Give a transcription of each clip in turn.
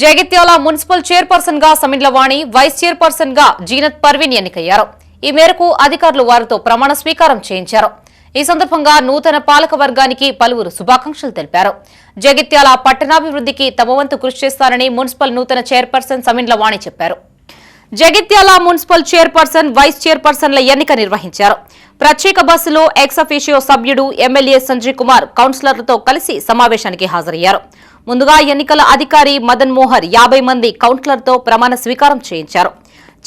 Jagtial municipal చైర్పర్సన్గా సమిండ్ల వాణి vice చైర్పర్సన్గా జీనత్ పర్వీన్ ఎన్నికయ్యారు. ఈ మేరకు అధికారులు వారితో ప్రమాణ స్వీకారం చేయించారు. ఈ సందర్భంగా నూతన పాలక వర్గానికి పలువురు శుభాకాంక్షలు తెలిపారు. జగిత్యాల పట్టణాభివృద్ధికి తమ వంతు కృషి చేస్తారని మున్సిపల్ నూతన చైర్పర్సన్ సమిండ్ల వాణి చెప్పారు. జగిత్యాల మున్సిపల్ చైర్పర్సన్ వైస్ చైర్పర్సన్ల ఎన్నిక నిర్వహించారు. ప్రత్యేక బస్సులో ఎక్స్ అఫీషియో సభ్యుడు ఎమ్మెల్యే సంజయ్ కుమార్ కౌన్సిలర్లతో కలిసి సమావేశానికి హాజరయ్యారు. ముందుగా ఎన్నికల అధికారి మదన్ మోహర్ యాభై మంది కౌన్సిలర్తో ప్రమాణ స్వీకారం చేయించారు.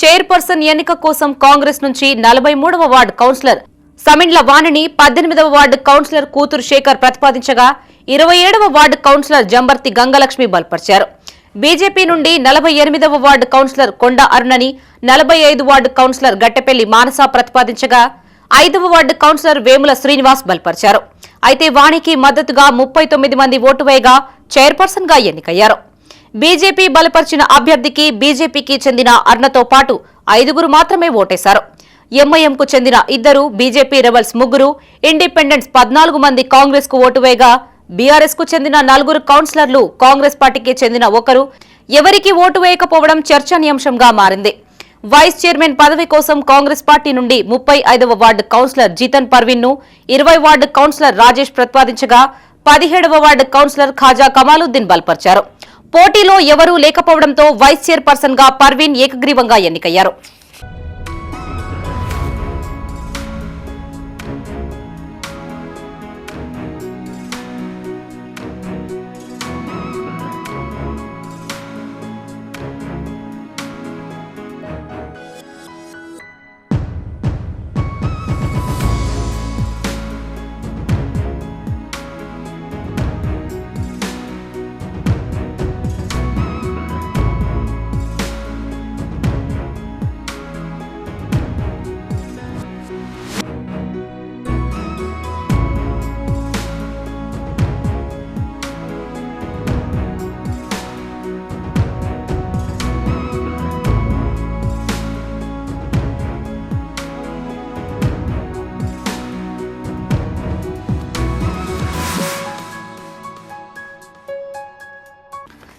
చైర్పర్సన్ ఎన్నిక కోసం కాంగ్రెస్ నుంచి నలభై మూడవ వార్డు కౌన్సిలర్ సమిండ్ల వాణిని పద్దెనిమిదవ వార్డు కౌన్సిలర్ కూతురు శేఖర్ ప్రతిపాదించగా ఇరవై ఏడవ వార్డు కౌన్సిలర్ జంబర్తి గంగలక్ష్మి బలపరిచారు. బీజేపీ నుండి నలభై ఎనిమిదవ వార్డు కౌన్సిలర్ కొండ అరుణని నలభై ఐదు వార్డు కౌన్సిలర్ గట్టెపల్లి మానస ప్రతిపాదించగా ఐదవ వార్డు కౌన్సిలర్ వేముల శ్రీనివాస్ బలపరిచారు. అయితే వాణికి మద్దతుగా ముప్పై తొమ్మిది మంది ఓటు వేయగా చైర్పర్సన్గా ఎన్నికయ్యారు. బీజేపీ బలపరిచిన అభ్యర్థికి బీజేపీకి చెందిన అర్ణతో పాటు ఐదుగురు మాత్రమే ఓటేశారు. ఎంఐఎంకు చెందిన ఇద్దరు బీజేపీ రెబల్స్ ముగ్గురు ఇండిపెండెంట్స్ పద్నాలుగు మంది కాంగ్రెస్కు ఓటు వేయగా బీఆర్ఎస్కు చెందిన నలుగురు కౌన్సిలర్లు కాంగ్రెస్ పార్టీకి చెందిన ఒకరు. ఎవరికి ఓటు వేయకపోవడం చర్చనీయాంశంగా మారింది. వైస్ చైర్మన్ పదవి కోసం కాంగ్రెస్ పార్టీ నుండి ముప్పై ఐదవ వార్డు కౌన్సిలర్ జీతన్ పర్వీన్ను ఇరవై వార్డు కౌన్సిలర్ రాజేష్ ప్రతిపాదించగా పదిహేడవ వార్డు కౌన్సిలర్ ఖాజా కమాలుద్దీన్ బల్పర్చారు. పోటీలో ఎవరూ లేకపోవడంతో వైస్ చైర్పర్సన్గా పర్వీన్ ఏకగ్రీవంగా ఎన్నికయ్యారు.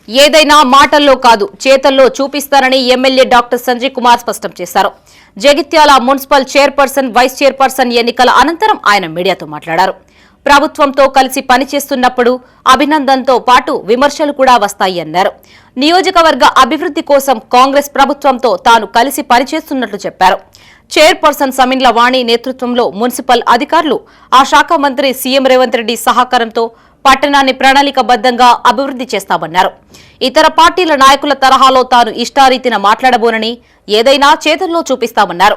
ఏదైనా మాటల్లో కాదు చేతల్లో చూపిస్తారని ఎమ్మెల్యే డాక్టర్ సంజయ్ కుమార్ స్పష్టం చేశారు. Jagtial municipal chairperson vice chairperson ఎన్నికల అనంతరం ఆయన మీడియాతో మాట్లాడారు. ప్రభుత్వంతో కలిసి పనిచేస్తున్నప్పుడు అభినందనతో పాటు విమర్శలు కూడా వస్తాయి అన్నారు. నియోజకవర్గ అభివృద్ధి కోసం కాంగ్రెస్ ప్రభుత్వంతో తాను కలిసి పనిచేస్తున్నట్లు చెప్పారు. చైర్పర్సన్ సమిన్ల వాణి నేతృత్వంలో మున్సిపల్ అధికారులు ఆ శాఖ మంత్రి సీఎం రేవంత్ రెడ్డి సహకారంతో పట్టణాన్ని ప్రణాళికబద్దంగా అభివృద్ధి చేస్తామన్నారు. ఇతర పార్టీల నాయకుల తరహాలో తాను ఇష్టారీతిన మాట్లాడబోనని ఏదైనా చేతుల్లో చూపిస్తామన్నారు.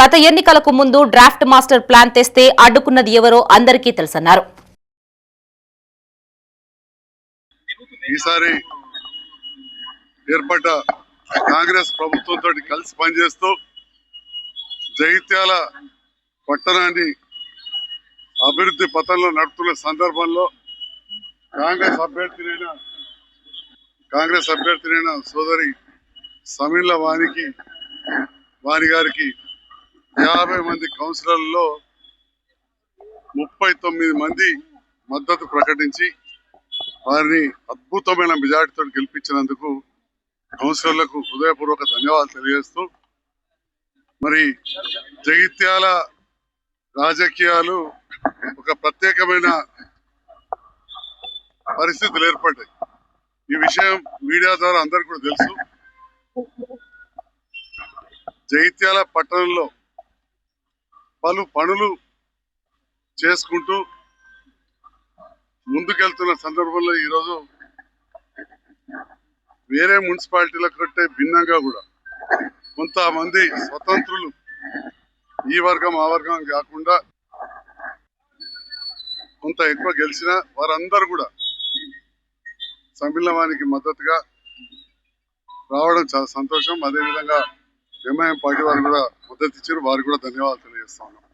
గత ఎన్నికలకు ముందు డ్రాఫ్ట్ మాస్టర్ ప్లాన్ తెస్తే అడ్డుకున్నది ఎవరో అందరికీ తెలుసన్నారు. ఈసారి ఏర్పడ్డ కాంగ్రెస్ ప్రభుత్వంతో కలిసి పనిచేస్తూ జగిత్యాల పట్టణాన్ని అభివృద్ధి పథంలో నడుపుతున్న సందర్భంలో కాంగ్రెస్ అభ్యర్థినైన కాంగ్రెస్ అభ్యర్థినైన సోదరి సమీల వాణికి వాణి గారికి యాభై మంది కౌన్సిలర్లలో ముప్పై తొమ్మిది మంది మద్దతు ప్రకటించి వారిని అద్భుతమైన మెజార్టీతో గెలిపించినందుకు కౌన్సిలర్లకు హృదయపూర్వక ధన్యవాదాలు తెలియజేస్తూ మరి జగిత్యాల రాజకీయాలు ఒక ప్రత్యేకమైన పరిస్థితులు ఏర్పడ్డాయి. ఈ విషయం మీడియా ద్వారా అందరికి కూడా తెలుసు. జైత్యాల పట్టణంలో పలు పనులు చేసుకుంటూ ముందుకెళ్తున్న సందర్భంలో ఈరోజు వేరే మున్సిపాలిటీల కంటే భిన్నంగా కూడా కొంతమంది స్వతంత్రులు ఈ వర్గం ఆ వర్గం కాకుండా కొంత ఎక్కువ గెలిచిన వారందరూ కూడా సమ్మిళనానికి మద్దతుగా రావడం చాలా సంతోషం. అదేవిధంగా ఎంఐఎం పార్టీ వారు కూడా మద్దతు ఇచ్చారు. వారికి కూడా ధన్యవాదాలు తెలియజేస్తా ఉన్నాం.